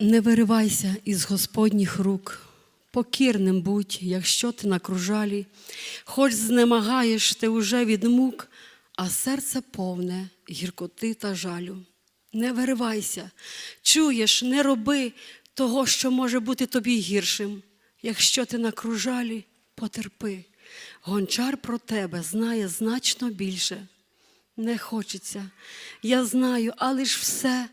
Не виривайся із Господніх рук, покірним будь, якщо ти на кружалі, хоч знемагаєш ти уже від мук, а серце повне гіркоти та жалю. Не виривайся, чуєш, не роби того, що може бути тобі гіршим. Якщо ти на кружалі, потерпи. Гончар про тебе знає значно більше. Не хочеться, я знаю, але ж все.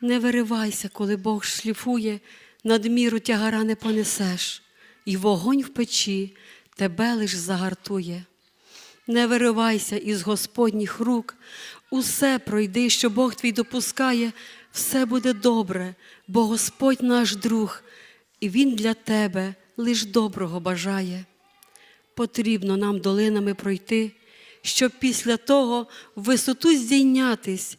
Не виривайся, коли Бог шліфує, надміру тягара не понесеш, і вогонь в печі тебе лиш загартує. Не виривайся із Господніх рук, усе пройди, що Бог твій допускає, все буде добре, бо Господь наш друг, і Він для тебе лиш доброго бажає. Потрібно нам долинами пройти, щоб після того в висоту здійнятись,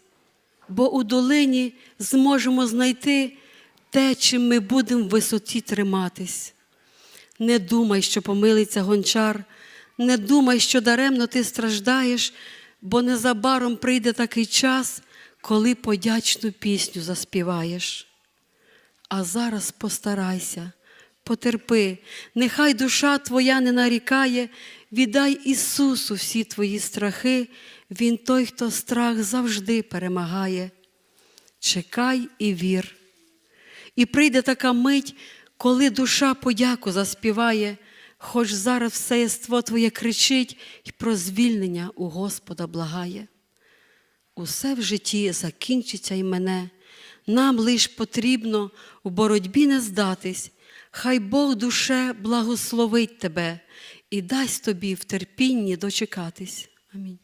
бо у долині зможемо знайти те, чим ми будемо в висоті триматись. Не думай, що помилиться гончар, не думай, що даремно ти страждаєш, бо незабаром прийде такий час, коли подячну пісню заспіваєш. А зараз постарайся, потерпи, нехай душа твоя не нарікає, віддай Ісусу всі твої страхи, Він той, хто страх завжди перемагає. Чекай і вір. І прийде така мить, коли душа подяку заспіває, хоч зараз все єство твоє кричить і про звільнення у Господа благає. Усе в житті закінчиться й мене. Нам лиш потрібно в боротьбі не здатись, хай Бог душе благословить тебе і дасть тобі в терпінні дочекатись. Амінь.